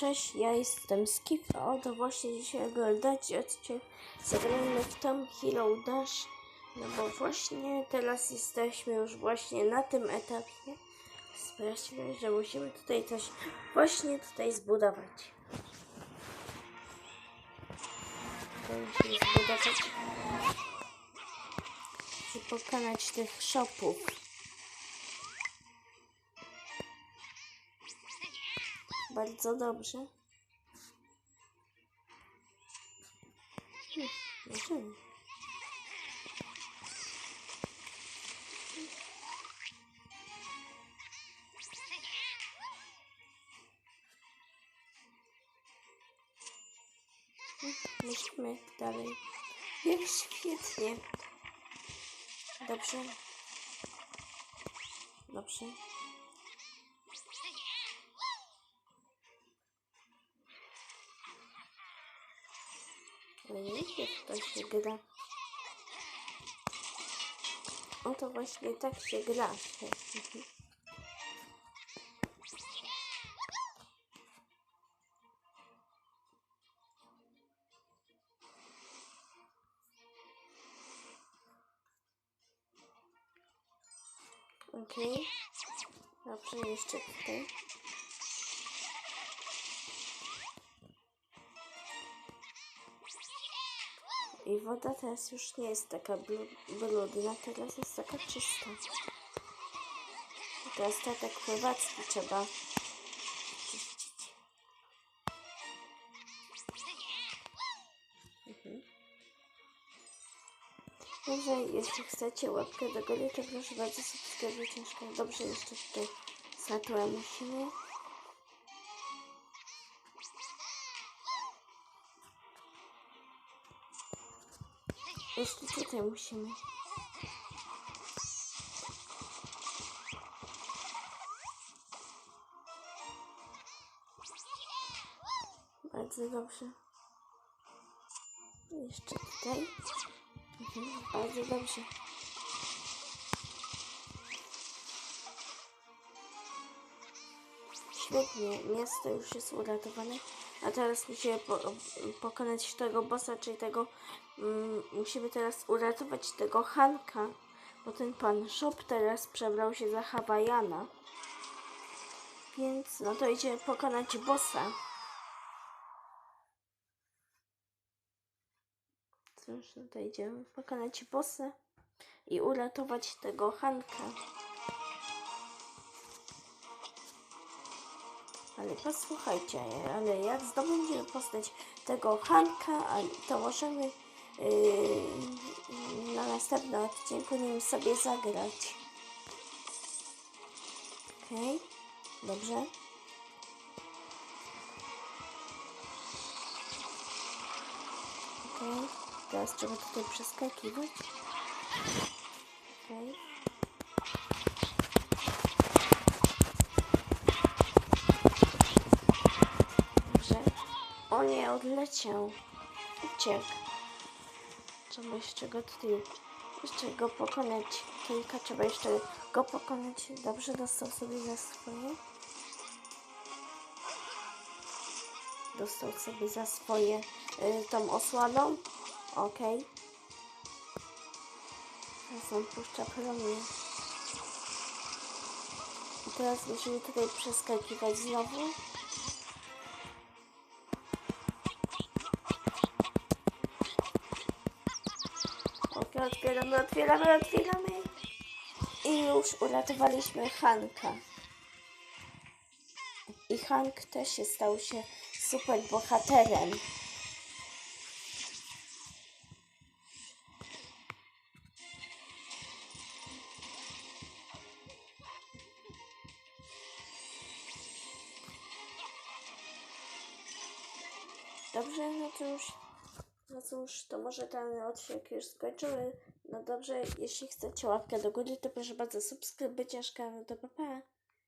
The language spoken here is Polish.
cześć, ja jestem Skip, a oto właśnie dzisiaj oglądacie odcinek zagramy w Tom Hero Dash, no bo właśnie teraz jesteśmy już właśnie na tym etapie. Sprawdźmy, że musimy tutaj coś właśnie tutaj zbudować. Musimy zbudować i pokonać tych shopów. Bardzo dobrze. Musimy dalej. Świetnie. Dobrze. Dobrze. Ale nie jak to się gra. O to właśnie tak się gra. Okej. Dobrze, jeszcze tutaj. I woda teraz już nie jest taka brudna, teraz jest taka czysta. I teraz statek pływacki trzeba czyścić. Mhm. Dobrze, jeśli chcecie łapkę do góry, to proszę bardzo subskrybuj ciężko. Dobrze, jeszcze tutaj satłę musimy. Jeszcze tutaj musimy. Bardzo dobrze. Jeszcze tutaj. Mhm, bardzo dobrze. Świetnie, miasto już jest uratowane. A teraz musimy po, pokonać tego bossa, czyli tego. Mm, musimy teraz uratować tego Hanka, bo ten pan Shop teraz przebrał się za Hawajana. Więc no to idziemy pokonać bossa. Cóż, no to idziemy pokonać bossa i uratować tego Hanka. Ale posłuchajcie, ale jak zdobędziemy postać tego Hanka, to możemy yy, na następnym odcinku nim sobie zagrać. Okej, dobrze. Okej, teraz trzeba tutaj przeskakiwać. Nie, odleciał. Uciekł. Trzeba jeszcze go tutaj, jeszcze go pokonać. Kilka trzeba jeszcze go pokonać. Dobrze, dostał sobie za swoje. Dostał sobie za swoje y, tą osłaną. Okej. Teraz on puszcza promień. I teraz musimy tutaj przeskakiwać znowu. Otwieramy, otwieramy, otwieramy. I już uratowaliśmy Hanka. I Hank też się stał się super bohaterem. Dobrze, no to już, no cóż, to może ten odcinek już skończymy. No dobrze, jeśli chcecie łapkę do góry, to proszę bardzo subskrybujcie, no to pa.